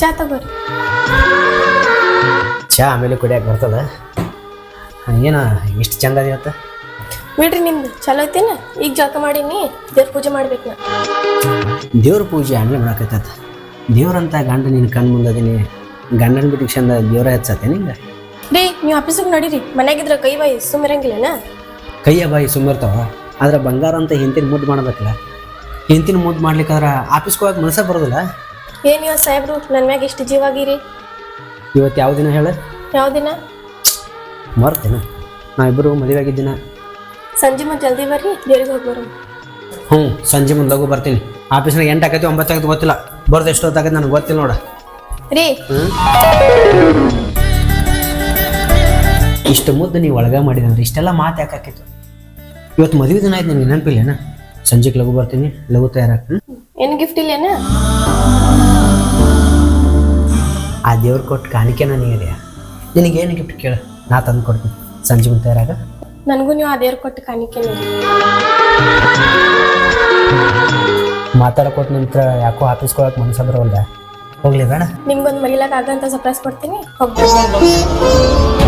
ಚಾ ತಗೋರಿ. ಚಾ ಆಮೇಲೆ ಕುಡಿಯಕ್ಕೆ ಬರ್ತದ? ಏನು ಇಷ್ಟು ಚಂದ ಇವತ್ತು ಬಿಡ್ರಿ ನಿಮ್ದು ಚಲೋ ಐತೇನ? ಈಗ ಜಳಕ ಮಾಡೀನಿ ದೇವ್ರ ಪೂಜೆ ಮಾಡ್ಬೇಕು ನಾ. ದೇವ್ರ ಪೂಜೆ ಆಮೇಲೆ ಮಾಡಕತ್ತದ. ದೇವ್ರಂತ ಗಂಡ ನಿನ್ನ ಕಣ್ಣು ಮುಂದದೀನಿ ಗಂಡನ ಬಿಟ್ಟು ಚಂದ ದೇವ್ರ ಹೆಚ್ಚತ್ತೆ ನಿಂಗೆ ರೀ ನೀವು ಆಫೀಸಿಗೆ ನಡೀರಿ. ಮನೆಗಿದ್ರೆ ಕೈ ಬಾಯಿ ಸುಮ್ಮಿರಂಗಿಲ್ಲನ ಕೈಯ ಬಾಯಿ ಸುಮ್ಮಿರ್ತಾವ ಆದ್ರೆ ಬಂಗಾರ ಅಂತ ಹಿಂತಿನ ಮುದ್ದು ಮಾಡ್ಬೇಕಲ್ಲ? ಹಿಂತಿನ ಮುದ್ದು ಮಾಡ್ಲಿಕ್ಕಾದ್ರೆ ಆಫೀಸ್ಗೆ ಹೋಗಕ್ಕೆ ಮನಸ್ಸೇ ಬರೋದಿಲ್ಲ? ಏನ್ ಇವ ಸಾಹೇಬ್ರು? ನನ್ನ ಮ್ಯಾಗ ಇಷ್ಟು ಜೀವಾಗಿರಿ. ಇವತ್ತು ಯಾವ ದಿನ ಹೇಳ? ಯಾವ ದಿನ? ಮರ್ತೇನ ನಾವಿಬ್ಬರು ಮದುವೆ ಆಗಿದ್ದಿನ. ಸಂಜೆ ಮತ್ತೆ ಜಲ್ದಿ ಬರ್ರಿ ದೇವ್ರಿಗೆ ಹೋಗಿ ಬರೋಣ. ಹ್ಞೂ ಸಂಜೆ ಮುಂದೆ ಲಗು ಬರ್ತೀನಿ. ಆಫೀಸ್ನಾಗ ಎಂಟು ಆಕೈತಿ ಒಂಬತ್ತು ಆಗೈತಿ ಗೊತ್ತಿಲ್ಲ. ಬರ್ದು ಎಷ್ಟೊತ್ತಾಗೈತಿ ನನಗೆ ಗೊತ್ತಿಲ್ಲ ನೋಡ. ರೀ. ಇಷ್ಟು ಮುದ್ದು ನೀವು ಒಳಗ ಮಾಡಿದಂದ್ರೆ ಇಷ್ಟೆಲ್ಲ ಮಾತು ಯಾಕೆ ಆಕೈತು ಇವತ್ತು ಮದುವೆ ದಿನ ಆಯ್ತು ನನಗೆ ನೆನಪಿಲ್ಲೇನ? ಸಂಜೆಗೆ ಲಘು ಬರ್ತೀನಿ ಲಘು ತಯಾರಾಗ್ತೀನಿ. ಏನು ಗಿಫ್ಟ್ ಇಲ್ಲೇನ? ದೇವ್ರು ಕೊಟ್ಟು ಕಾಣಿಕೆ ನನಗೆ ನಿನಗೇನು ಗಿಫ್ಟ್ ಕೇಳು? ನಾ ತಂದು ಕೊಡ್ತೀನಿ. ಸಂಜೆ ಮುಂತಾರಾಗ ನನಗೂ ನೀವು ಆ ದೇವ್ರು ಕೊಟ್ಟು ಕಾಣಿಕೆ ನೀಡಿ. ಮಾತಾಡಕೋತ ನಂತರ ಯಾಕೋ ಆಫೀಸ್ಕೊಳಕ್ ಮನಸ್ಸ ಬರೋಲ್ಲ. ಹೋಗ್ಲಿ ಬೇಡ. ನಿಮ್ಗೊಂದು ಮರಿಲಾಕ ಆಗಂತ ಸರ್ಪ್ರೈಸ್ ಕೊಡ್ತೀನಿ. ಹೋಗ್ಬೇಕು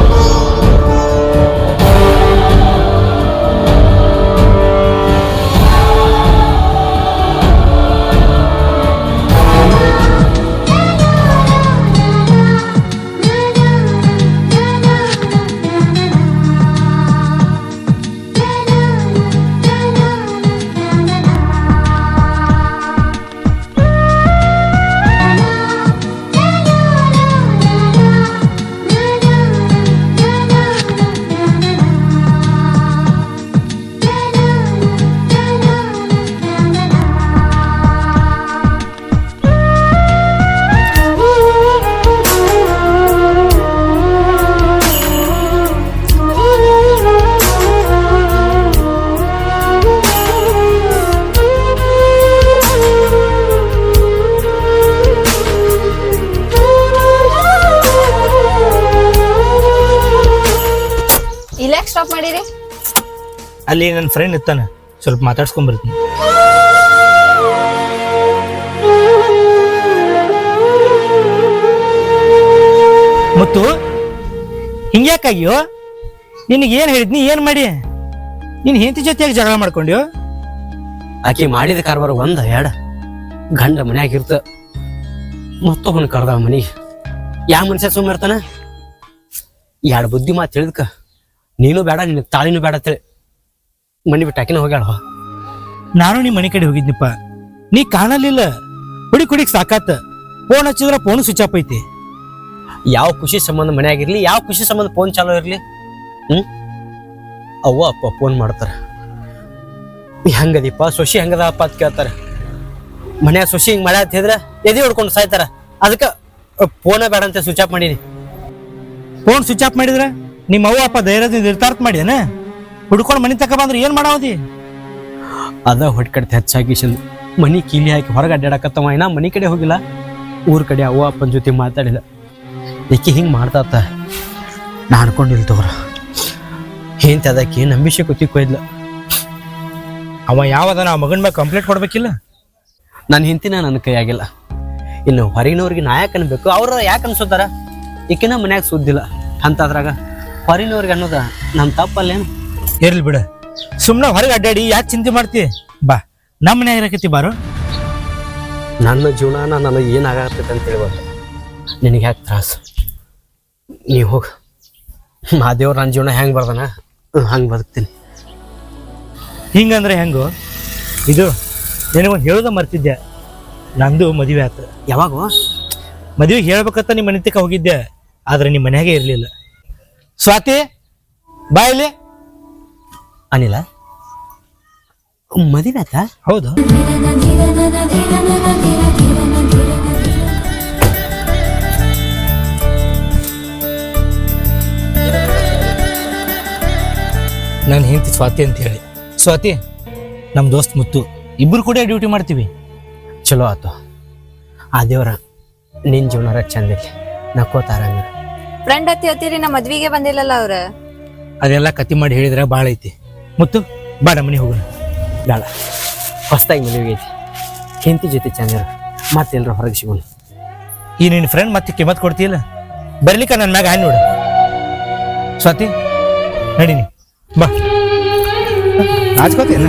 ಸ್ಟಾಪ್ ಮಾಡಿರಿ? ಅಲ್ಲಿ ನನ್ನ ಫ್ರೆಂಡ್ ಇರ್ತಾನೆ. ಸ್ವಲ್ಪ ಮಾತಾಡ್ಸ್ಕೊಂಡ್ ಬರ್ತೀನಿ ಮತ್ತು ಹಿಂಗ್ಯಾಕಾಗ್ಯೋ? ನಿನಗೆ ಏನು ಹೇಳಿದ್ನಿ ಏನು ಮಾಡಿ? ನೀನು ಹೆಂಡತಿ ಜೊತೆಯಾಗಿ ಜಗಳ ಮಾಡ್ಕೊಂಡ್ಯೋ? ಆಕೆ ಮಾಡಿದ ಕಾರ್ಬಾರ ಒಂದ ಎರಡ. ಗಂಡ ಮನ್ಯಾಗ ಇರ್ತ. ಮತ್ತೊಬ್ಬನ ಕರ್ದ ಮನಿ ಯಾವ ಮನುಷ್ಯ ಸುಮ್ಮ ಇರ್ತಾನ ಎರಡು ಬುದ್ಧಿ ಮಾತು ತಿಳಿದ್ಕ ನೀನು ಬೇಡ ನಿನ್ನ ತಾಳಿನೂ ಬೇಡ ಅಂತೇಳಿ ಮನಿ ಬಿಟ್ಟು ಆಕಿನ ಹೋಗ್ಯಾಳ? ನಾನು ನಿಮ್ಮ ಮನೆ ಕಡೆ ಹೋಗಿದ್ನಪ್ಪ. ನೀ ಕಾಣಲಿಲ್ಲ. ಹುಡಿ ಕುಡಿಕ್ ಸಾಕಾತ. ಫೋನ್ ಹಚ್ಚಿದ್ರ ಫೋನ್ ಸ್ವಿಚ್ ಆಫ್ ಐತಿ. ಯಾವ ಖುಷಿ ಸಂಬಂಧ ಮನೆಯಾಗಿರ್ಲಿ ಯಾವ ಖುಷಿ ಸಂಬಂಧ ಫೋನ್ ಚಾಲೋ ಇರ್ಲಿ ಹ್ಮ್? ಅವ್ವ ಅಪ್ಪ ಫೋನ್ ಮಾಡ್ತಾರ. ಹೆಂಗದಿಪ್ಪ ಸೊಸಿ ಹೆಂಗದಪ್ಪ ಅಂತ ಕೇಳ್ತಾರ. ಮನ್ಯಾಗ ಸೊಸಿ ಹಿಂಗೆ ಮಳೆ ಅಂತ ಹೇಳಿದ್ರೆ ಎದೆ ಹೊಡ್ಕೊಂಡು ಸಾಯ್ತಾರ. ಅದಕ್ಕೆ ಫೋನ ಬೇಡ ಅಂತ ಸ್ವಿಚ್ ಆಫ್ ಮಾಡೀನಿ. ಫೋನ್ ಸ್ವಿಚ್ ಆಫ್ ಮಾಡಿದ್ರ? ನಿಮ್ಮ ಅವ್ವ ಅಪ್ಪ ಧೈರ್ಯದಿಂದ ಇರ್ತಾರ್ಥ ಮಾಡ್ಯಾನ? ಹುಡ್ಕೊಂಡು ಮನೆ ತಕ ಬಂದ್ರೆ ಏನ್ ಮಾಡಾವದಿ? ಅದ ಹೊಟ್ಕಡ್ತಿ ಹೆಚ್ಚಾಗಿ ಮನಿ ಕೀಲಿ ಹಾಕಿ ಹೊರಗೆ ಅಡ್ಡಾಡಕತ್ತವ ಇನ್ನ ಮನಿ ಕಡೆ ಹೋಗಿಲ್ಲ. ಊರ್ ಕಡೆ ಅವ್ವ ಅಪ್ಪನ ಜೊತೆ ಮಾತಾಡಿಲ್ಲ. ಏಕೆ ಹಿಂಗೆ ಮಾಡ್ತಾತ? ನಾ ಅನ್ಕೊಂಡಿಲ್ ತೋರ ಏಂತ ಅದಕ್ಕೆ ನಂಬಿಕೆ ಕೂತಿ ಕೊಯ್ದ್ಲ ಅವ ಯಾವದ ನಾ ಮಗನ ಮ್ಯಾಗ ಕಂಪ್ಲೇಂಟ್ ಕೊಡ್ಬೇಕಿಲ್ಲ? ನನ್ನ ಹಿಂತಿನ ನನ್ನ ಕೈಯಾಗಿಲ್ಲ. ಇನ್ನು ಹೊರಗಿನವ್ರಿಗೆ ನಾ ಯಾಕೆ ಅನ್ಬೇಕು ಅವ್ರ ಯಾಕೆ ಅನ್ಸೋತಾರ? ಈಕಿನ ಮನ್ಯಾಗ ಸುದ್ದಿಲ್ಲ. ಅಂತದ್ರಾಗ ಹೊರಗಿನವ್ರಿಗೆ ಅನ್ನೋದ ನಮ್ಮ ತಪ್ಪಲ್ಲೇನು? ಇರ್ಲಿ ಬಿಡು. ಸುಮ್ಮನೆ ಹೊರಗೆ ಅಡ್ಡಾಡಿ ಯಾಕೆ ಚಿಂತೆ ಮಾಡ್ತಿ? ಬಾ ನಮ್ಮ ಮನ್ಯಾಗ ಇರಕತಿ ಬಾರು. ನನ್ನ ಜೀವನ ನನಗೆ ಏನಾಗತ್ತೈತೆ ಅಂತ ಹೇಳ್ಬೋದು ನಿನಗೆ ಯಾಕೆ ತ್ರಾಸು? ನೀವು ಹೋಗ. ಆ ದೇವ್ರು ನನ್ನ ಜೀವನ ಹೆಂಗೆ ಬರ್ದನ? ಹಂಗೆ ಬದುಕ್ತೀನಿ. ಹಿಂಗಂದ್ರೆ ಹೆಂಗು? ಇದು ನಿನಗೊಂದು ಹೇಳೋದ ಮರ್ತಿದ್ದೆ. ನಂದು ಮದುವೆ ಆಯ್ತು ಯಾವಾಗ? ಮದುವೆಗೆ ಹೇಳ್ಬೇಕಂತ ನಿಮ್ಮ ಮನೆತಕ್ಕೆ ಹೋಗಿದ್ದೆ. ಆದ್ರೆ ನಿಮ್ಮ ಮನೆಯಾಗೆ ಇರಲಿಲ್ಲ. ಸ್ವಾತಿ ಬಾಯ್ಲೆ ಅನಿಲ ಮದುವೆ ಹೌದು. ನಾನು ಹೆಂಡತಿ ಸ್ವಾತಿ ಅಂತ ಹೇಳಿ. ಸ್ವಾತಿ ನಮ್ಮ ದೋಸ್ತ್ ಮುತ್ತು ಇಬ್ಬರು ಕೂಡ ಡ್ಯೂಟಿ ಮಾಡ್ತೀವಿ. ಚಲೋ ಆತು. ಆ ದೇವರ ನಿನ್ನ ಜೀವನ ಚಂದಿರಲಿ. ನಕ್ಕೋತಾರ ಫ್ರೆಂಡ್ ಹತ್ತಿ ಹತ್ತಿರಿ ನಮ್ಮ ಮದ್ವಿಗೆ ಬಂದಿಲ್ಲಲ್ಲ ಅವ್ರ? ಅದೆಲ್ಲ ಕತಿ ಮಾಡಿ ಹೇಳಿದ್ರೆ ಭಾಳ ಐತಿ. ಮತ್ತು ಬಾಡ ಮನೆ ಹೋಗೋಣ. ಬೇಡ. ಹೊಸ್ತಾಗಿ ಮದುವೆ ಐತಿ. ಹೆಂಡತಿ ಜೊತೆ ಚಂದ್ರ ಮತ್ತೆ ಎಲ್ಲರೂ ಹೊರಗೆ ಸಿಗೋಣ. ಈ ನಿನ್ನ ಫ್ರೆಂಡ್ ಮತ್ತೆ ಕಿಮ್ಮತ್ ಕೊಡ್ತೀಯಲ್ಲ? ಬರ್ಲಿಕ್ಕ ನನ್ನ ಮ್ಯಾಗ ಆಯ್ ನೋಡು. ಸ್ವಾತಿ ನಡೀನಿ ಬಾ. ನಾಚ್ಕೋತೇನ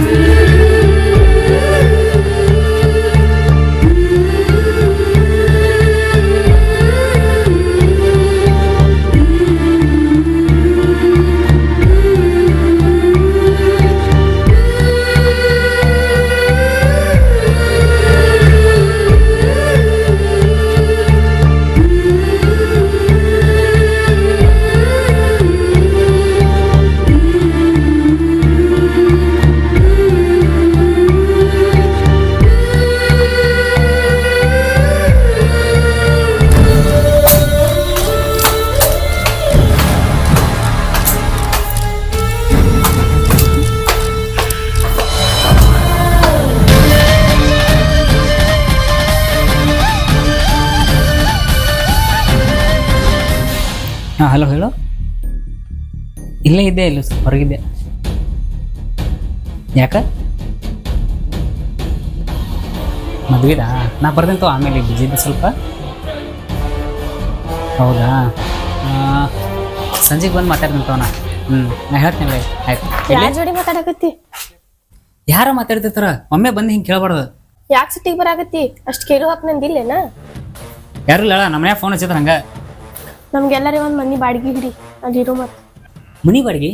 ಇದ್ದೆ ಇಲ್ಲ ಸರ್ ಹೊರಗಿದ್ದೆ. ಯಾಕ? ಮದ್ವಿದಾ? ನಾ ಬರ್ತೀನಿ ತಗೋ ಆಮೇಲೆ ಬಿಜಿ ಇದ್ದೆ ಸ್ವಲ್ಪ. ಹೌದಾ? ಸಂಜೆಗೆ ಬಂದು ಮಾತಾಡ್ತೀನಿ ತಗೋ ನಾ. ಹ್ಞೂ ನಾ ಹೇಳ್ತೀನಿ ಆಯ್ತು. ಯಾರ ಜೋಡಿ ಮಾತಾಡಕತ್ತಿ? ಯಾರ ಮಾತಾಡ್ತಿರ್ತಾರ? ಒಮ್ಮೆ ಬಂದು ಹಿಂಗೆ ಕೇಳಬಾರ್ದು. ಯಾಕೆ ಸಿಟ್ಟಿಗೆ ಬರಾಕತ್ತಿ? ಅಷ್ಟು ಕೇಳು ಹಾಕ್ ನಂದಿಲ್ಲೇನ ಯಾರು ಇಲ್ಲ ನಮ್ಮ ಮನ್ಯಾಗ ಫೋನ್ ಹಚ್ಚಿದ್ರ ಹಂಗೆ. ನಮ್ಗೆಲ್ಲರೇ ಒಂದ್ ಮನಿ ಬಾಡಿಗೆ ಹಿಡಿ ಅಲ್ಲಿರೋ ಮತ್. ಮನಿ ಬಾಡಿಗೆ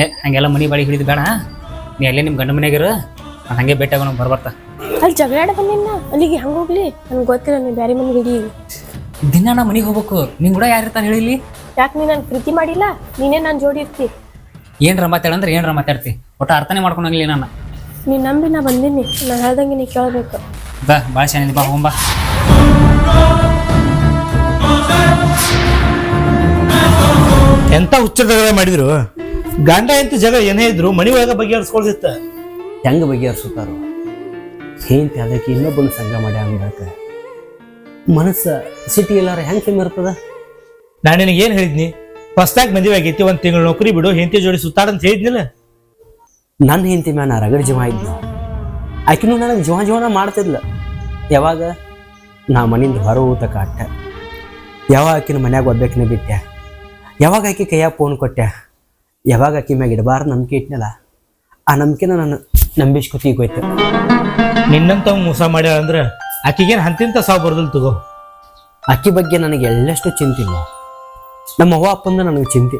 ಏ ಹಂಗೆಲ್ಲ ಮನಿ ಬಾಡಿಗೆ ಹಿಡಿದು ಬೇಡ. ನೀ ಅಲ್ಲೇ ನಿಮ್ಮ ಗಂಡ ಮನೆಗಿರು ನಾನು ಹಂಗೆ ಭೇಟಿ ಆಗೋಣ ಬರ್ಬರ್ತಾ. ಅಲ್ಲಿ ಜಗಳಾಡ ಬಂದಿನ ಅಲ್ಲಿಗೆ ಹಂಗ ಹೋಗ್ಲಿ? ನನ್ಗೆ ಗೊತ್ತಿಲ್ಲ ನೀ ಬ್ಯಾರಿ ಮನೆ ಹಿಡಿ ದಿನ ನಾ ಮನೆಗೆ ಹೋಗ್ಬೇಕು. ನಿಂಗೆ ಕೂಡ ಯಾರು ಇರ್ತಾನೆ ಹೇಳಿಲಿ ಯಾಕೆ ನೀ ನಾನು ಪ್ರೀತಿ ಮಾಡಿಲ್ಲ? ನೀನೇ ನಾನು ಜೋಡಿ ಇರ್ತಿ. ಏನ್ರ ಮಾತಾಡಂದ್ರೆ ಏನ್ರ ಮಾತಾಡ್ತಿ. ಒಟ್ಟು ಅರ್ಥನೇ ಮಾಡ್ಕೊಂಡಂಗಿಲ್ಲ ನಾನು. ನೀನು ನಂಬಿ ನಾ ಬಂದೀನಿ. ನಾನು ಹೇಳ್ದಂಗೆ ನೀ ಕೇಳ್ಬೇಕು. ಬಾ ಭಾಳ ಚೆನ್ನಾಗಿದೆ ಬಾ ಹೋಗ್ಬಾ ಎಂತ ಹುಚ್ಚರ ಮಾಡಿದ್ರು? ಗಂಡ ಎಂತ ಜಗ ಏನೇ ಇದ್ರು ಮನೆ ಒಳಗ ಬಗೆಹರಿಸ್ಕೊಳ್ತಿತ್ತ. ಹೆಂಗ ಬಗೆಹರಿಸುತ್ತಾರೋ? ಹೆಂಡತಿ ಅದಕ್ಕೆ ಇನ್ನೊಬ್ಬನ ಸಂಘ ಮಾಡಿ ಅಂದಾಕ ಮನಸ್ಸು ಸಿಟಿ ಎಲ್ಲಾರ ಹೆಂಗೆ ಕಮ್ಮಿ ಇರ್ತದ? ನಾನು ನಿನಗೆ ಏನ್ ಹೇಳಿದ್ನಿ? ಫಸ್ಟಾಗಿ ಮದುವೆ ಆಗೈತಿ ಒಂದ್ ತಿಂಗಳು ನೌಕರಿ ಬಿಡು ಹೆಂಡತಿ ಜೋಡಿ ಸುತ್ತಾಡಂತ ಹೇಳಿದ್ನಿಲ್ಲ? ನನ್ನ ಹೆಂಡತಿ ಮ್ಯಾನ ರಗಡ್ ಜೀವ ಇದ್ನು. ಆಕಿನೂ ನನಗೆ ಜೀವ ಜೀವನ ಮಾಡ್ತಿದ್ಲ. ಯಾವಾಗ? ನಾ ಮನಿಂದ ಹೊರ ಊತಕ ಕಾಟ ಯಾವಾಗ ಆಕಿನ ಮನ್ಯಾಗ ಒಬ್ಬೇಕಿನ ಬಿಟ್ಟೆ? ಯಾವಾಗ ಆಕೆ ಕೈಯಾಗ ಫೋನ್ ಕೊಟ್ಟೆ? ಯಾವಾಗ ಆಕೆ ಮ್ಯಾಗ ಇಡಬಾರ್ದು ನಂಬಿಕೆ ಇಟ್ನಲ್ಲ? ಆ ನಂಬಿಕೆನ ನಾನು ನಂಬಿಸ್ಕೊತೀಗ ಹೋಯ್ತು ನಿನ್ನಂತ ಮೋಸ ಮಾಡ್ಯಾಳ ಅಂದ್ರೆ ಆಕಿಗೇನು ಹಂತಿಂತ ಸಾವು ಬರ್ದಲ್ ತಗೋ. ಅಕ್ಕಿ ಬಗ್ಗೆ ನನಗೆ ಎಳ್ಳಷ್ಟು ಇಲ್ಲ. ನಮ್ಮ ಅವ್ವ ಅಪ್ಪಂದ ನನಗೆ ಚಿಂತೆ.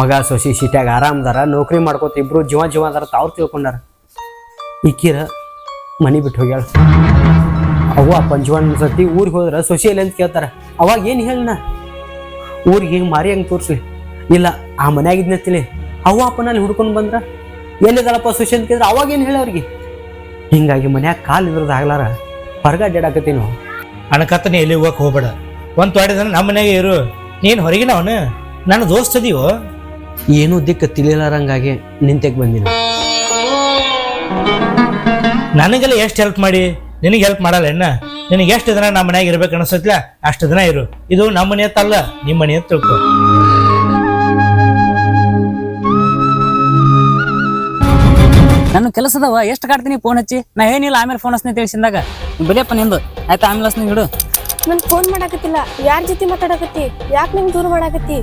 ಮಗ ಸೊಸಿ ಸಿಟ್ಯಾಗ ಆರಾಮದಾರ ನೌಕರಿ ಮಾಡ್ಕೋತ ಇಬ್ರು ಜೀವ ಜೀವ ಅದಾರ ತಾವ್ರು ತಿಳ್ಕೊಂಡಾರ. ಈಕಿರ ಮನೆ ಬಿಟ್ಟು ಹೋಗ್ಯಾಳ. ಅವ್ವ ಅಪ್ಪನ ಜೀವನ ಸತಿ ಊರಿಗೆ ಹೋದ್ರೆ ಸೊಸಿ ಎಲ್ಲಿ ಅಂತ ಕೇಳ್ತಾರೆ. ಅವಾಗ ಏನು ಹೇಳಣ ಊರಿಗೆ ಹಿಂಗೆ ಮಾರಿ ಹಂಗೆ ತೋರಿಸ್ಲಿ. ಇಲ್ಲ ಆ ಮನ್ಯಾಗಿದ್ನತ್ತಿಲಿ ಅವ್ವ ಅಪ್ಪನಲ್ಲಿ ಹುಡ್ಕೊಂಡು ಬಂದ್ರ? ಎಲ್ಲಿದಾಳಪ್ಪ ಸುಶಾಂತ್ ಅಂತ ಕೇಳಿದ್ರೆ ಅವಾಗೇನು ಹೇಳಿ ಅವ್ರಿಗೆ? ಹಿಂಗಾಗಿ ಮನ್ಯಾಗ ಕಾಲು ಇದ್ರದ್ದು ಆಗ್ಲಾರ ಹೊರಗೆ ಅಡ್ಡಾಡಕತ್ತೀನಿ ಅಣಕತ್ತನೇ ಎಲ್ಲಿ ಹೋಗಕ್ಕೆ ಹೋಗ್ಬೇಡ. ಒಂದು ತೊಡೆದ ನಮ್ಮ ಮನೆಗೆ ಇರು. ನೀನು ಹೊರಗಿನ ಅವನು. ನನ್ನ ದೋಸ್ತ ಅದೀವೋ? ಏನೂ ದಿಕ್ಕ ತಿಳಿಲಾರಂಗಾಗಿ ನಿಂತೆಗೆ ಬಂದಿನ. ನನಗೆಲ್ಲ ಎಷ್ಟು ಹೆಲ್ಪ್ ಮಾಡಿ? ನಿನಗೆ ಹೆಲ್ಪ್ ಮಾಡಲ್ಲ ಎನ್ನ ನಿನಗೆ ಎಷ್ಟು ದಿನ ನಮ್ಮ ಮನ್ಯಾಗ ಇರ್ಬೇಕು ಅನಿಸತ್ಲ? ಅಷ್ಟು ದಿನ ಇರು. ಇದು ನಮ್ಮ ಮನೆ ಅಂತಲ್ಲ ನಿಮ್ಮ ಮನೆ ಅಂತ ತಿಳ್ಕೊ ನನ್ನ ಕೆಲಸದವ ಎಷ್ಟು ಕಾಡ್ತೀನಿ ಫೋನ್ ಹಚ್ಚಿ? ನಾ ಏನಿಲ್ಲ ಆಮೇಲೆ ಫೋನ್ ಹಚ್ಚಿ ತಿಳಿಸಿದಾಗ. ಬಲಿಯಪ್ಪ ನಿಂದು. ಆಯ್ತಾ ಆಮೇಲೆ ಹಚ್ತೀನಿ ಬಿಡು ನನ್ ಫೋನ್ ಮಾಡಾಕತ್ತಿಲ್ಲ. ಯಾರ ಜೊತೆ ಮಾತಾಡಕತ್ತಿ? ಯಾಕೆ ನಿಂಗೆ ದೂರ ಮಾಡಾಕತ್ತಿ?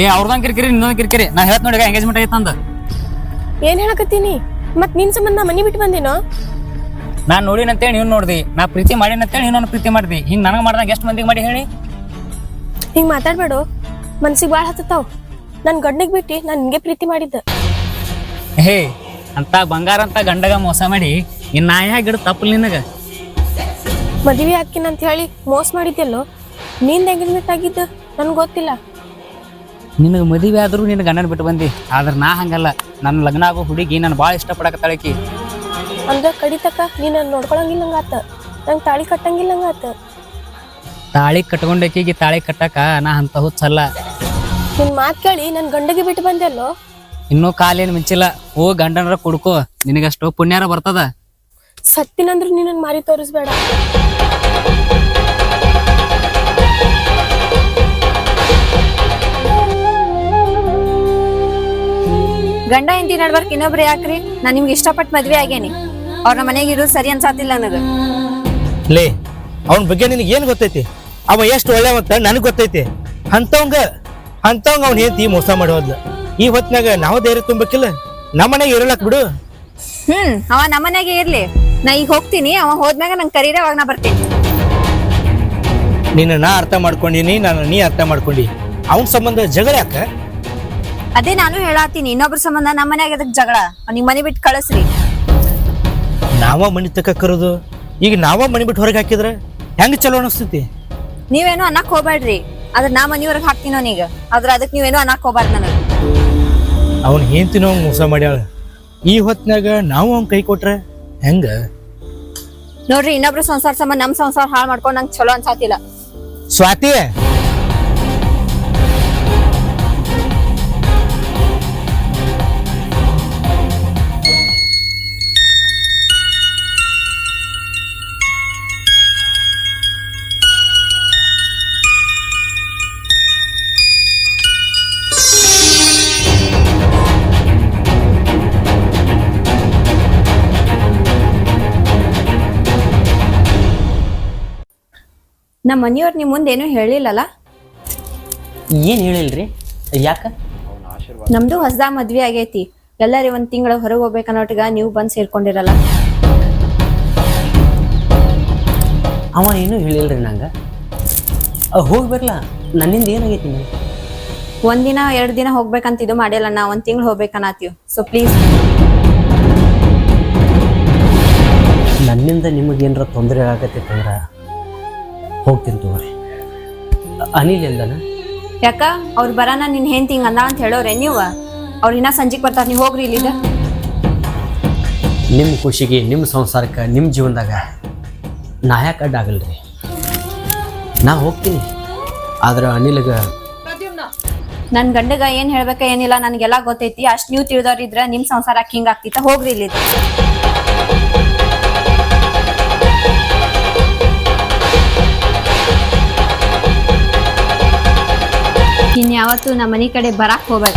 ಏ ಅವ್ರದಂಗ ಕಿರಿಕಿರಿ ನಿನ್ನೊಂದು ಕಿರಿಕಿರಿ. ನಾ ಹೇಳ್ತ ನೋಡಿ ಎಂಗೇಜ್ಮೆಂಟ್ ಆಯ್ತಂದ ಅಂದ ಏನ್ ಹೇಳಕತ್ತೀನಿ? ಮತ್ ನಿನ್ ಸಂಬಂಧ ಮನಿ ಬಿಟ್ಟು ಬಂದಿನೋ? ನಾನ್ ನೋಡಿನಂತೇಳಿ ನೀನು ನೋಡ್ದಿ. ನಾ ಪ್ರೀತಿ ಮಾಡಿನಂತೇಳಿ ನೀನು ನನ್ನ ಪ್ರೀತಿ ಮಾಡ್ದಿ. ಹಿಂಗೆ ನನಗೆ ಮಾಡ್ದಾಗ ಎಷ್ಟು ಮಂದಿಗೆ ಮಾಡಿ ಹೇಳಿ? ಹಿಂಗೆ ಮಾತಾಡ್ಬೇಡು. ಮನ್ಸಿಗೆ ಭಾಳ ಹತ್ತತಾವ್ ನನ್ನ ಗಂಡಗ್ ಬಿಟ್ಟು ನಾನು ನಿಂಗೆ ಪ್ರೀತಿ ಮಾಡಿದ್ದ. ಹೇ ಅಂತ ಬಂಗಾರ ಅಂತ ಗಂಡಗ ಮೋಸ ಮಾಡಿ ಇನ್ ನಾ ಯಾ ಗಿಡ ತಪ್ಪು ನಿನಗ. ಮದುವೆ ಹಾಕಿನ ಅಂತ ಹೇಳಿ ಮೋಸ ಮಾಡಿದ್ಯಲ್ಲೋ? ನೀನ್ ಎಂಗೇಜ್ಮೆಂಟ್ ಆಗಿದ್ದ? ನನ್ಗೆ ಗೊತ್ತಿಲ್ಲ. ನಿನಗೆ ಮದುವೆ ಆದರೂ ನಿನ್ನ ಗಂಡನ ಬಿಟ್ಟು ಬಂದಿ. ಆದ್ರೆ ನಾ ಹಂಗಲ್ಲ. ನನ್ನ ಲಗ್ನ ಆಗೋ ಹುಡುಗಿ ನಾನು ಭಾಳ ಇಷ್ಟಪಡಕತ್ತಾಳಕಿ ಅಂದ್ರ ಕಡಿತಕ್ಕ ನೀ ನೋಡ್ಕೊಳಂಗಿಲ್ಲಂಗ ನೋಡ್ಕೊಳಂಗಿಲ್ಲಂಗಾತ. ನಂಗೆ ತಾಳಿ ಕಟ್ಟಂಗಿಲ್ಲಂಗಾತ. ತಾಳಿ ಕಟ್ಕೊಂಡಕ್ಕಿಗೆ ತಾಳಿ ಕಟ್ಟಕ ನಾ ಅಂತ ಹುಚ್ಚಲ್ಲ ನಿನ್ ಮಾತ್ ಕೇಳಿ ನನ್ ಗಂಡಗೆ ಬಿಟ್ಟು ಬಂದೆಲ್ಲೋ? ಇನ್ನೂ ಕಾಲೇನು ಮಿಂಚಿಲ್ಲ. ಓ ಗಂಡನರ ಕುಡ್ಕೋ. ನಿನಗಷ್ಟು ಪುಣ್ಯಾರ ಬರ್ತದ? ಸತ್ತಿನಂದ್ರ ನೀ ಮಾರಿ ತೋರಿಸ್ಬೇಡ. ಗಂಡ ಹೆಂಡತಿ ನಡ್ಬರ್ಕ್ ಇನ್ನೊಬ್ರು ಯಾಕ್ರಿ? ನಾನು ನಿಮ್ಗೆ ಇಷ್ಟಪಟ್ಟು ಮದ್ವೆ ಆಗೇನಿ. ಅವ್ರ ನಮ್ಮ ಮನೆಗೆ ಇರೋದು ಸರಿ ಅನ್ಸಾತಿಲ್ಲ ನನಗೆ. ಲೇ ಅವನ ಬಗ್ಗೆ ನಿನಗೆ ಏನು ಗೊತ್ತೈತಿ? ಅವ ಎಷ್ಟು ಒಳ್ಳೆವಂತ ನನಗೆ ಗೊತ್ತೈತಿ. ಅಂತವಂಗ ಅಂಥವಂಗ ಅವ್ನ ಹೆಂಡತಿ ಮೋಸ ಮಾಡೋದ್ಲ ಈ ಹೊತ್ನಾಗ ನಾವು ಧೈರ್ಯ ತುಂಬಬೇಕಿಲ್ಲ? ನಮ್ಮ ಮನೆಗೆ ಇರಲಕ್ ಬಿಡು. ಹ್ಮ್ ಅವ ನಮ್ಮನೆಗೆ ಇರ್ಲಿ. ನಾ ಈಗ ಹೋಗ್ತೀನಿ ಅವ ಹೋದ್ಮ್ಯಾಗ ನಂಗೆ ಕರೀರಿ ಅವಾಗ ನಾ ಬರ್ತೀನಿ. ನಿನ್ನ ನಾ ಅರ್ಥ ಮಾಡ್ಕೊಂಡಿನಿ ನಾನು ನೀ ಅರ್ಥ ಮಾಡ್ಕೊಂಡಿ. ಅವನ ಸಂಬಂಧ ಜಗಳ ಯಾಕೆ? ಅದೇ ನಾನು ಹೇಳಾತೀನಿ ಇನ್ನೊಬ್ರ ಸಂಬಂಧ ನಮ್ಮ ಮನ್ಯಾಗ ಅದಕ್ಕೆ ಜಗಳ. ಅವ್ನಿಗೆ ಮನೆ ಬಿಟ್ಟು ಕಳಿಸ್ರಿ. ನಾವ ಮನಿ ತಕ ಕರೋದು? ಈಗ ನಾವ ಮನಿ ಬಿಟ್ಟು ಹೊರಗೆ ಹಾಕಿದ್ರೆ ಹೆಂಗ್ ಚಲೋ ಅನಿಸ್ತೈತಿ? ನೀವೇನು ಅನ್ನಕ್ ಹೋಗ್ಬೇಡ್ರಿ. ಆದ್ರೆ ನಾ ಮನಿಯವ್ರಿಗೆ ಹಾಕ್ತೀನಿ ಅವನೀಗ ಆದ್ರೆ ಅದಕ್ಕೆ ನೀವೇನು ಅನ್ನಕ್ ಹೋಗ್ಬಾರ್ದು ನನಗೆ. ಅವನ್ ಹೆಂಡ್ತಿನೋ ಮೋಸ ಮಾಡ್ಯಾಳ. ಈ ಹೊತ್ನಾಗ ನಾವು ಅವ್ನ ಕೈ ಕೊಟ್ರೆ ಹೆಂಗ? ನೋಡ್ರಿ ಇನ್ನೊಬ್ರು ಸಂಸಾರ ಸಮ ನಮ್ ಸಂಸಾರ ಹಾಳು ಮಾಡ್ಕೊಂಡು ನಂಗೆ ಚಲೋ ಅನ್ಸಾತಿಲ್ಲ. ಸ್ವಾತಿ ನಮ್ಮ ಮನೆಯವ್ರು ನಿಮ್ ಮುಂದೆ ಏನು ಹೇಳಿಲ್ಲಲ್ಲ ಏನು ಹೇಳಿಲ್ರಿ? ಯಾಕ? ನಮ್ದು ಹೊಸದಾ ಮದ್ವೆ ಆಗೈತಿ. ಎಲ್ಲರೂ ಒಂದು ತಿಂಗಳ ಹೊರಗೆ ಹೋಗ್ಬೇಕನ್ನೋಟಿಗ ನೀವು ಬಂದು ಸೇರ್ಕೊಂಡಿರಲ್ಲ. ಅವ ಏನೂ ಹೇಳಿಲ್ರಿ ನಂಗೆ. ಹೋಗಿ ಬರಲ್ಲ ನನ್ನಿಂದ ಏನಾಗೈತಿ ನೀವು ಒಂದಿನ ಎರಡು ದಿನ ಹೋಗ್ಬೇಕಂತ ಇದು ಮಾಡಿಲ್ಲ ನಾ ಒಂದು ತಿಂಗಳು ಹೋಗ್ಬೇಕನ್ನತ್ತೀವಿ ಸೊ ಪ್ಲೀಸ್ ನನ್ನಿಂದ ನಿಮಗೇನಾರ ತೊಂದರೆ ಆಗತ್ತೈತೆ ಅಂದ್ರೆ ಹೋಗ್ತೀನಿ ತಗೋರಿ ಅನಿಲ್ ಎಲ್ಲನ ಯಾಕ? ಅವ್ರು ಬರಾನ ನಿನ್ನ ಹೆಂಡ್ತಿ ಹಿಂಗೆ ಅಂದ ಅಂತ ಹೇಳೋರೆ ನೀವು? ಅವ್ರು ಇನ್ನ ಸಂಜೆಗೆ ಬರ್ತಾರೆ ನೀವು ಹೋಗ್ರಿ ಇಲ್ಲಿದ ನಿಮ್ಮ ಖುಷಿಗೆ ನಿಮ್ಮ ಸಂಸಾರಕ್ಕೆ ನಿಮ್ಮ ಜೀವನದಾಗ ನಾ ಯಾಕೆ ಅಡ್ಡ ಆಗಲ್ರಿ? ನಾ ಹೋಗ್ತೀನಿ. ಆದ್ರೆ ಅನಿಲ್ಗೆ ನನ್ನ ಗಂಡಗ ಏನು ಹೇಳ್ಬೇಕ ಏನಿಲ್ಲ ನನಗೆಲ್ಲ ಗೊತ್ತೈತಿ. ಅಷ್ಟು ನೀವು ತಿಳಿದವ್ರಿದ್ರೆ ನಿಮ್ಮ ಸಂಸಾರ ಹಿಂಗೆ ಆಗ್ತಿತ್ತ ಹೋಗ್ರಿ ಇಲ್ಲಿ ಯಾವತ್ತು ನಮ್ಮ ಮನಿ ಕಡೆ ಬರಾಕ್ ಹೋಗ್ಬೇಡ.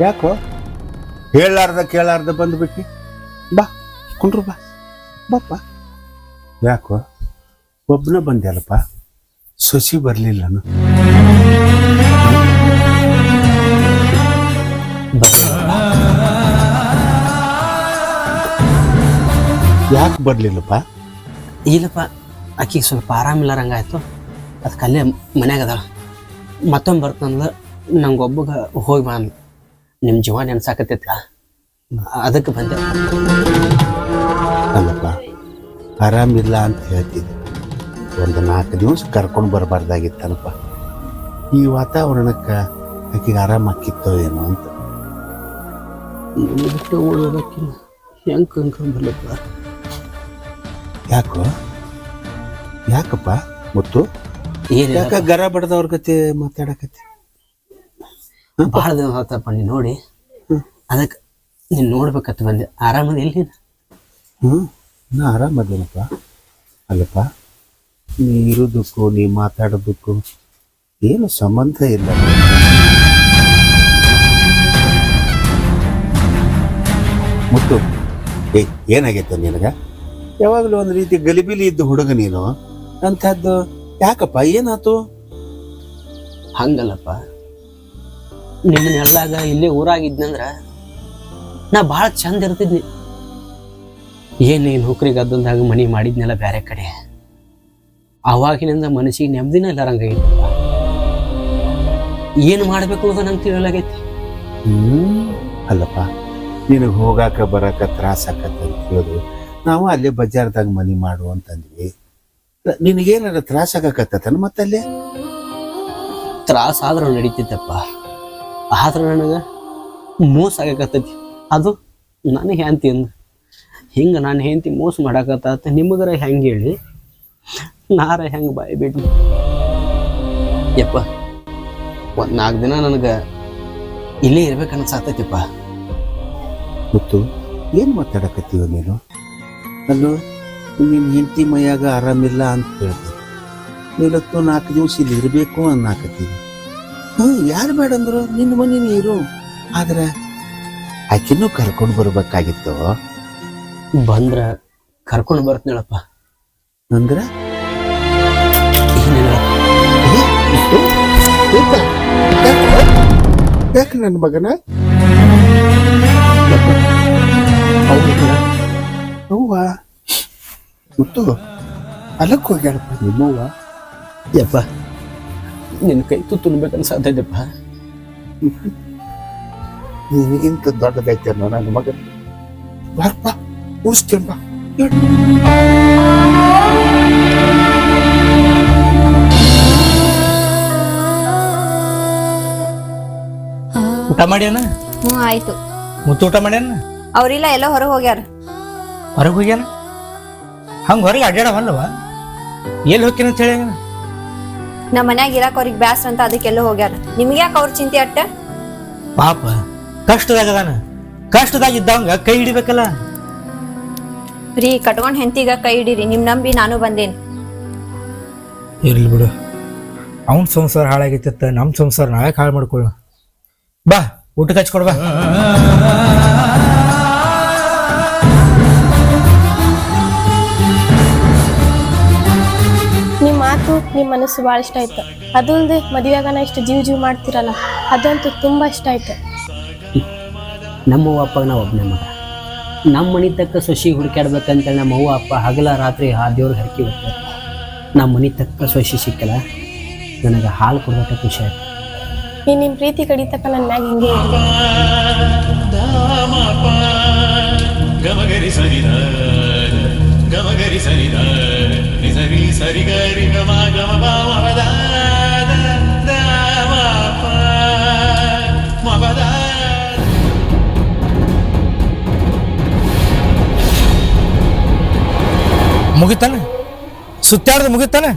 ಯಾಕೋ? ಹೇಳಾರ್ದ ಕೇಳಾರ್ದ ಬಂದ್ಬಿಟ್ಟಿ ಬಾ ಕುಂಡ್ರು ಬಾ. ಬಾಪ್ಪ. ಯಾಕೋ? ಒಬ್ಬನ ಬಂದ್ಯಲ್ಲಪ್ಪ? ಸೊಸಿ ಬರಲಿಲ್ಲನು? ಯಾಕೆ ಬರಲಿಲ್ಲಪ್ಪ? ಇಲ್ಲಪ್ಪ ಆಕಿಗೆ ಸ್ವಲ್ಪ ಆರಾಮಿಲ್ಲಾರಂಗಾಯ್ತು ಅದಕ್ಕೆ ಅಲ್ಲೇ ಮನ್ಯಾಗ ಅದಾಳ. ಮತ್ತೊಮ್ಮೆ ಬರ್ತಂದ್ರೆ ನಂಗೆ ಒಬ್ಬಗ ಹೋಗಿ ಬಾ ನಿಮ್ಮ ಜೀವ ನೆನ್ಸಾಕತ್ತೈತ ಅದಕ್ಕೆ ಬಂದೆ. ಅಲ್ಲಪ್ಪ ಆರಾಮಿಲ್ಲ ಅಂತ ಹೇಳ್ತಿದ್ದೆ. ಒಂದು ನಾಲ್ಕು ದಿವಸ ಕರ್ಕೊಂಡು ಬರಬಾರ್ದಾಗಿತ್ತಲ್ಲಪ್ಪ. ಈ ವಾತಾವರಣಕ್ಕೆ ಆಕೆಗೆ ಆರಾಮಾಕಿತ್ತೋ ಏನೋ ಅಂತ. ಬಿಟ್ಟು ಹೆಂಗೆ ಕಂಕೊಂಬಲ್ಲಪ್ಪ ಯಾಕೋ? ಯಾಕಪ್ಪ? ಮತ್ತು? ಯಾಕೆ ಗರ ಬಡ್ದವ್ರ ಕತೆ ಮಾತಾಡಕತ್ತಿ? ಭಾಳ ದಿನ ಆತಪ್ಪ ನೀನು ನೋಡಿ. ಅದಕ್ಕೆ ನೀನು ನೋಡ್ಬೇಕತ್ತ ಬಂದೆ. ಆರಾಮದ ಎಲ್ಲಿ ಹ್ಞೂ ನಾ ಆರಾಮದೇನಪ್ಪ ಅಲ್ಲಪ್ಪ ನೀ ಇರೋದಕ್ಕೂ ನೀ ಮಾತಾಡೋದಕ್ಕೂ ಏನು ಸಂಬಂಧ ಇಲ್ಲ. ಮುತ್ತು ಏ ಏನಾಗೈತೆ ನಿನಗೆ? ಯಾವಾಗಲೂ ಒಂದು ರೀತಿ ಗಲಿಬಿಲಿ ಇದ್ದ ಹುಡುಗ ನೀನು. ಅಂಥದ್ದು ಯಾಕಪ್ಪ ಏನಾಯ್ತು ಹಂಗಲ್ಲಪ್ಪ. ನಿಮ್ಮನ್ನೆಲ್ಲಾಗ ಇಲ್ಲೇ ಊರಾಗಿದ್ನಂದ್ರ ನಾ ಭಾಳ ಚಂದ ಇರ್ತಿದ್ನಿ. ಏನು ಈ ನೌಕರಿ ಗದ್ದಲ್ದಾಗ ಮನಿ ಮಾಡಿದ್ನೆಲ್ಲ ಬೇರೆ ಕಡೆ? ಅವಾಗಿನಿಂದ ಮನಸ್ಸಿಗೆ ನೆಮ್ಮದಿನ ಇಲ್ಲಾರಂಗಾಗಿತ್ತಪ್ಪ ಏನು ಮಾಡಬೇಕು ಅಂತ ನಂಗೆ ತಿಳಿಯಲಾಗೈತಿ. ಹ್ಞೂ ಅಲ್ಲಪ್ಪ ನಿನಗೆ ಹೋಗಾಕ ಬರಾಕ ತ್ರಾಸ ಆಕತ್ತ ಅಂತ ಹೇಳುದು. ನಾವು ಅಲ್ಲೇ ಬಜಾರ್ದಾಗ ಮನಿ ಮಾಡು ಅಂತಂದ್ವಿ. ನಿನಗೇನಾರ ತ್ರಾಸ ಆಗಾಕತ್ತನ ಮತ್ತಲ್ಲೇ? ತ್ರಾಸ ಆದ್ರೂ ನಡೀತಿತ್ತಪ್ಪ. ಆದ್ರೆ ನನಗೆ ಮೋಸ ಆಗಕತ್ತೈತಿ. ಅದು ನನ್ನ ಹೆಂಡ್ತಿ ಅಂದ. ಹಿಂಗೆ ನಾನು ಹೆಂಡ್ತಿ ಮೋಸ ಮಾಡಾಕತ್ತ ನಿಮಗರ ಹೆಂಗೆ ಹೇಳಿ? ನಾರ ಹೆಂಗೆ ಬಾಯಿ ಯಪ್ಪ, ಒಂದು ನಾಲ್ಕು ದಿನ ನನಗೆ ಇಲ್ಲೇ ಇರ್ಬೇಕು ಅನ್ಸಾತೈತಿಪ್ಪ. ಮತ್ತು ಏನು ಮಾತಾಡಕತ್ತೀವ ನೀನು? ಅಲ್ಲೋ ನಿನ್ನ ಹೆಂಡತಿ ಮೈಯಾಗ ಆರಾಮಿಲ್ಲ ಅಂತ ಹೇಳ್ದೆ. ನೀವತ್ತು ನಾಲ್ಕು ದಿವಸ ಇಲ್ಲಿ ಇರಬೇಕು ಅನ್ನಾಕತ್ತೀವಿ. ಹ್ಞೂ ಯಾರು ಬೇಡ ಅಂದ್ರು ನಿನ್ನ ಮನೆ ನೀರು ಆದ್ರೆ ಆಕಿನೂ ಕರ್ಕೊಂಡು ಬರ್ಬೇಕಾಗಿತ್ತು. ಬಂದ್ರ ಕರ್ಕೊಂಡು ಬರ್ತೀನಳಪ್ಪ. ಅಂದ್ರ? ಯಾಕೆ? ನನ್ನ ಮಗನ? ಅವ್ವ. ಮತ್ತು ಅಲ್ಲಕ್ಕೆ ಹೋಗ್ಯಾಳಪ್ಪ. ನಿಮ್ಮವ್ವ? ಯಪ್ಪ ನಿನ್ನ ಕೈ ತುತ್ತು ತಿನ್ಬೇಕನ್ಸಾತೈತಪ್ಪ ನಿನಗಿಂತ ದೊಡ್ಡದೈತೆ ನನ್ನ ಮಗ ಬರ್ಪ ಉಳಿಸ್ತೇನೆ ಬಾ ಊಟ ಮಾಡ್ಯಾನ? ಹ್ಞೂ ಆಯ್ತು. ಮುತ್ತು ಊಟ ಮಾಡ್ಯಾನ? ಅವ್ರಿಲ್ಲ ಎಲ್ಲೋ ಹೊರಗೆ ಹೋಗ್ಯಾರ. ಹೊರಗೆ ಹೋಗ್ಯಾನ? ಹಂಗೆ ಹೊರಗೆ ಅಡ್ಡಾಡವಲ್ಲವ ಎಲ್ಲಿ ಹೋಗ್ತೀನಿ ಅಂತ ಹೇಳಿ ನಮ್ಮ ಮನ್ಯಾಗ ಇರಾಕ ಅವ್ರಿಗೆ ಬ್ಯಾಸ್ರ ಅಂತ ಅದಕ್ಕೆಲ್ಲ ಹೋಗ್ಯಾರ. ನಿಮ್ಗೆ ಯಾಕೆ ಅವ್ರ ಚಿಂತೆ ಅಟ್ಟ? ಪಾಪ. ಕಷ್ಟದಾಗ ಅದಾನ. ಕಷ್ಟದಾಗ ಇದ್ದವಂಗ ಕೈ ಹಿಡಿಬೇಕಲ್ಲ? ರೀ ಕಟ್ಕೊಂಡ್ ಹೆಂತಿಗ ಕೈ ಹಿಡೀರಿ ನಿಮ್ ನಂಬಿ ನಾನು ಬಂದೇನ್. ಇರ್ಲಿ ಬಿಡು. ಅವನ ಸಂಸಾರ ಹಾಳಾಗೈತಿತ್ತ ನಮ್ಮ ಸಂಸಾರ ನಾವೇ ಹಾಳು ಮಾಡ್ಕೊಳ್ಳ ಬಾ ಊಟ ಹಚ್ಕೊಡ್ ಬಾ. ನಿಮ್ಮ ಮಾತು ನಿಮ್ಮ ಮನಸ್ಸು ಭಾಳ ಇಷ್ಟ ಆಯ್ತು. ಅದು ಅಲ್ಲದೆ ಮದುವೆಯಾಗನ ಇಷ್ಟು ಜೀವ ಜೀವ ಮಾಡ್ತಿರಲ್ಲ ಅದಂತೂ ತುಂಬ ಇಷ್ಟ ಆಯ್ತು. ನಮ್ಮ ಅಪ್ಪ ನಾವು ಒಬ್ಬನೇ ಮಗ. ನಮ್ಮ ಮನೆ ತಕ್ಕ ಸೊಸಿ ಹುಡುಕಾಡ್ಬೇಕಂತೇಳಿ ನಮ್ಮ ಅವ್ವ ಅಪ್ಪ ಹಗಲ ರಾತ್ರಿ ಆ ದೇವ್ರಿಗೆ ಹರಕಿ ಹೋಗ್ತಾರೆ ನಮ್ಮ ಮನೆ ತಕ್ಕ ಸೊಸಿ ಸಿಕ್ಕಲ್ಲ ನನಗೆ ಹಾಲು ಕೊಡ್ಬೇಕ ಖುಷಿ ಆಯ್ತು. ನೀನು ನಿಮ್ಮ ಪ್ರೀತಿ ಕಡಿತಕ್ಕ ನನ್ನ ಮ್ಯಾಗ ಹಿಂಗೆ ಇರ್ಲಿ ಗಮಗರಿ ಸರಿದ ಗಮಗರಿ ಸರಿದ ಸರಿ ಸರಿ ಗರಿ ಗಮ ಗಮ ಮಪದ ಮುಗಿತಾನ. ಸುತ್ತಾಡ್ದು ಮುಗಿತಾನೆ.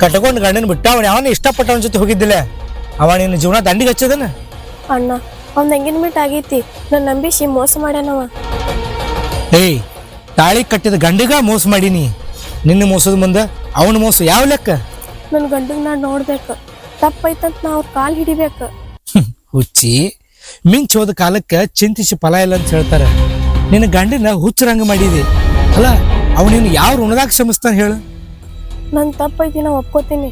ಕಟ್ಕೊಂಡು ಗಂಡನ ಬಿಟ್ಟ ಅವನ ಯಾವನ ಇಷ್ಟಪಟ್ಟವನ ಜೊತೆ ಹೋಗಿದ್ದಿಲ್ಲ. ಅವ ನಿನ್ನ ಜೀವನ ದಂಡಿಗೆ ಹಚ್ಚದನ ಅಣ್ಣ ಅವ್ನ ಎಂಗೇಜ್ಮೆಂಟ್ ಆಗೈತಿ. ನನ್ನ ನಂಬಿಸಿ ಮೋಸ ಮಾಡ್ಯಾನವ. ಏಯ್ ತಾಳಿ ಕಟ್ಟಿದ ಗಂಡಿಗ ಮೋಸ ಮಾಡೀನಿ. ನಿನ್ನ ಮೋಸದ ಮುಂದೆ ಅವನ ಮೋಸ ಯಾವ ಲೆಕ್ಕ? ನನ್ನ ಗಂಡಗ್ ನಾ ನೋಡ್ಬೇಕು. ತಪ್ಪೈತಂತ ನಾ ಅವ್ರ ಕಾಲ್ ಹಿಡಿಬೇಕು. ಹುಚ್ಚಿ. ಮಿಂಚ್ ಹೋದ ಕಾಲಕ್ಕೆ ಚಿಂತಿಸಿ ಫಲ ಇಲ್ಲ ಅಂತ ಹೇಳ್ತಾರೆ. ನಿನ್ನ ಗಂಡಿನ ಹುಚ್ಚರಂಗ ಮಾಡಿದಿ. ಅಲ್ಲ ಅವ ನಿನ್ನ ಯಾವ ಋಣದಾಗ ಕ್ಷಮಿಸ್ತಾನೆ ಹೇಳು? ನನ್ನ ತಪ್ಪೈತಿ ನಾ ಒಪ್ಕೋತೀನಿ.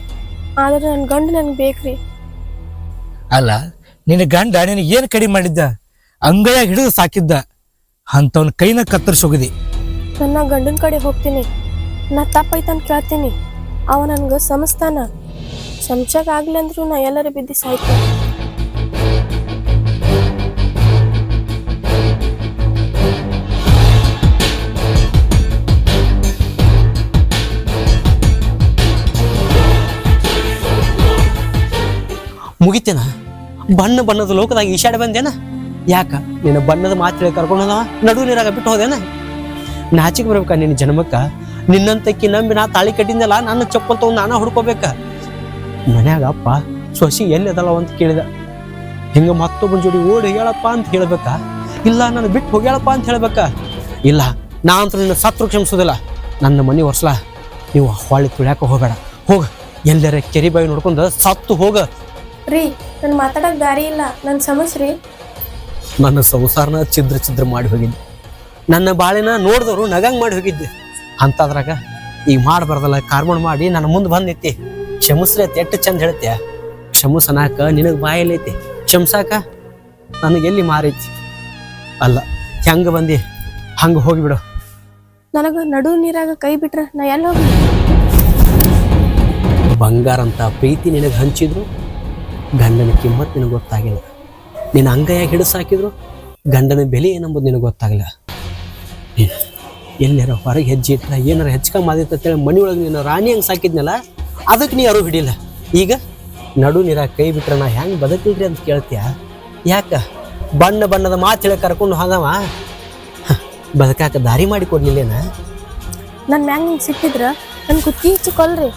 ಆದ್ರೆ ನನ್ನ ಗಂಡ ನನ್ಗೆ ಬೇಕ್ರಿ. ಅಲ್ಲ ನಿನ್ನ ಗಂಡ ನಿನಗೆ ಏನು ಕಡಿಮೆ ಮಾಡಿದ್ದ? ಅಂಗೈಯಾಗ ಹಿಡಿದು ಸಾಕಿದ್ದ. ಅಂಥವ್ನ ಕೈನ ಕತ್ತರಿಸೋಗಿದಿ. ನನ್ನ ಗಂಡನ ಕಡೆ ಹೋಗ್ತೀನಿ. ನಾ ತಪ್ಪೈತಂತ ಕೇಳ್ತೀನಿ. ಅವ ನನ್ಗೆ ಸಮಸ್ತಾನ ಆಗ್ಲಿ ಅಂದ್ರೂ ನಾ ಎಲ್ಲರೂ ಬಿದ್ದು ಸಾಯ್ತೀನಿ. ಮುಗಿತೇನ? ಬಣ್ಣ ಬಣ್ಣದ ಲೋಕದಾಗ ಈಶಾಡಿ ಬಂದೇನ? ಯಾಕ? ನಿನ್ನ ಬಣ್ಣದ ಮಾತು ಹೇಳಿ ಕರ್ಕೊಂಡು ಹೋದವ? ನಡು ನೀರಾಗ ಬಿಟ್ಟು ಹೋದೇನ? ನಾಚಿಗೆ ಬರ್ಬೇಕ ನಿನ್ನ ಜನ್ಮಕ್ಕ? ನಿನ್ನಂತಕ್ಕಿ ನಂಬಿ ನಾ ತಾಳಿ ಕಟ್ಟಿಂದಲ್ಲ ನನ್ನ ಚಪ್ಪಲ್ ತಗೊಂಡು ನಾನ ಹುಡ್ಕೋಬೇಕ? ಮನ್ಯಾಗ ಅಪ್ಪ, ಸೊಸಿ ಎಲ್ಲಿ ಅದಲ್ಲವ ಅಂತ ಕೇಳಿದ. ಹಿಂಗ ಮತ್ತೊಬ್ಬನ ಜೋಡಿ ಓಡಿ ಹೇಳಪ್ಪ ಅಂತ ಹೇಳ್ಬೇಕ? ಇಲ್ಲ ನಾನು ಬಿಟ್ಟು ಹೋಗ್ಯಾಳಪ್ಪ ಅಂತ ಹೇಳ್ಬೇಕ? ಇಲ್ಲ, ನಾ ಅಂತ ನಿನ್ನ ಸತ್ರು ಕ್ಷಮಿಸೋದಿಲ್ಲ. ನನ್ನ ಮನೆ ಒರ್ಸಲ? ನೀವು ಹೊಳ್ಳಿ ತುಳ್ಯಾಕ ಹೋಗಬೇಡ. ಹೋಗ, ಎಲ್ಲರ ಕೆರಿ ಬಾಯಿ ನೋಡ್ಕೊಂಡು ಸತ್ತು ಹೋಗ. ರೀ ನನ್ ಮಾತಾಡಕ್ ದಾರಿ ಇಲ್ಲ ನನ್ ಸಮಸ್ಯೆ ನನ್ನ ಸಂಸಾರನ ಛಿದ್ರ ಛಿದ್ರ ಮಾಡಿ ಹೋಗಿದ್ದೆ. ನನ್ನ ಬಾಳಿನ ನೋಡಿದವರು ನಗಂಗ್ ಮಾಡಿ ಹೋಗಿದ್ದೆ. ಅಂತದ್ರಾಗ ಈಗ ಮಾಡಬಾರ್ದಲ್ಲ ಕಾರ್ಮಣ ಮಾಡಿ ನನ್ನ ಮುಂದೆ ಬಂದೈತಿ. ಕ್ಷಮಿಸ್ರಿ ಅಂತ ಎಷ್ಟು ಚಂದ ಹೇಳ್ತೀಯ? ಕ್ಷಮಿಸನಾಕ ನಿನಗೆ ಬಾಯಲ್ಲೈತಿ ಕ್ಷಮಿಸಾಕ ನನಗೆ ಎಲ್ಲಿ ಮಾರೈತಿ? ಅಲ್ಲ ಹೆಂಗ ಬಂದಿ? ಹಂಗ ಹೋಗಿಬಿಡು ನನಗ ನಡು ನೀರಾಗ ಕೈ ಬಿಟ್ರೆ ನಾ ಎಲ್ಲ ಬಂಗಾರ ಅಂತ ಪ್ರೀತಿ ನಿನಗೆ ಹಂಚಿದ್ರು ಗಂಡನ ಕಿಮ್ಮತ್ ನಿನಗೆ ಗೊತ್ತಾಗಿಲ್ಲ. ನಿನ್ನ ಅಂಗೈಯಾಗಿ ಹಿಡಿಸಾಕಿದ್ರು ಗಂಡನ ಬೆಲೆ ಏನಂಬುದು ನಿನಗೆ ಗೊತ್ತಾಗಿಲ್ಲ. ಎಲ್ಲಾರ ಹೊರಗೆ ಹೆಜ್ಜೆ ಇಟ್ಟ ಏನಾರ ಹೆಚ್ಕೊಂಡ್ ಅಂತ ಅಂತೇಳಿ ಒಳಗೆ ನೀನು ರಾಣಿ ಹಂಗೆ ಸಾಕಿದ್ನಲ್ಲ ಅದಕ್ಕೆ ನೀ ಯಾರು ಹಿಡಿಲ್ಲ. ಈಗ ನಡು ನೀರ ಕೈ ಬಿಟ್ರೆ ನಾ ಹೆಂಗೆ ಬದುಕಿಲ್ರಿ ಅಂತ ಕೇಳ್ತೀಯ? ಯಾಕ? ಬಣ್ಣ ಬಣ್ಣದ ಮಾತು ಹೇಳಿ ಕರ್ಕೊಂಡು ಹೋದವ? ಬದುಕಾಕ ದಾರಿ ಮಾಡಿ ಕೊಡ್ಲಿಲ್ಲೇನ? ನನ್ನ ಮ್ಯಾಂಗ್ ನಿಂಗೆ ಸಿಕ್ಕಿದ್ರ ನನ್ನ ಕುತ್ತಿ ಕೊಲ್ರಿ.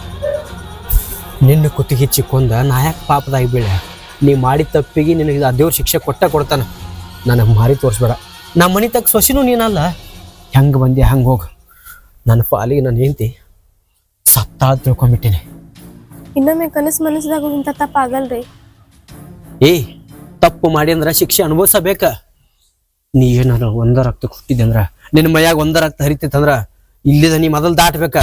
ನಿನ್ನ ಕುತ್ತಿಗೆ ಚಿಕ್ಕೊಂದ ನಾ ಯಾಕೆ ಪಾಪದಾಗಿ ಬೀಳ ನೀ ಮಾಡಿದ ತಪ್ಪಿಗೆ ನಿನಗೆ ಆ ದೇವ್ರ ಶಿಕ್ಷೆ ಕೊಟ್ಟ ಕೊಡ್ತಾನ. ನನಗೆ ಮಾರಿ ತೋರಿಸ್ಬೇಡ. ನಮ್ಮ ಮನೆ ತಕ್ಕ ಸೊಸಿನೂ ನೀನಲ್ಲ. ಹೆಂಗೆ ಬಂದೆ ಹಂಗೆ ಹೋಗು? ನನ್ನ ಪಾಲಿಗೆ ನಾನು ಹೆಂಡ್ತಿ ಸತ್ತ ತಿಳ್ಕೊಂಬಿಟ್ಟಿನಿ. ಇನ್ನೊಮ್ಮೆ ಕನಸು ಮನಸ್ಸಿದಾಗ ಇಂಥ ತಪ್ಪ ಆಗಲ್ರಿ? ಏಯ್ ತಪ್ಪು ಮಾಡಿ ಅಂದ್ರೆ ಶಿಕ್ಷೆ ಅನುಭವಿಸಬೇಕ? ನೀ ಏನಾರ ಒಂದ ರಕ್ತ ಕೊಟ್ಟಿದ್ದೆ ಅಂದ್ರೆ ನಿನ್ನ ಮೈಯಾಗ ಒಂದ ರಕ್ತ ಹರಿತೈತಂದ್ರ ಇಲ್ಲಿದ ನೀ ಮೊದಲು ದಾಟ್ಬೇಕ.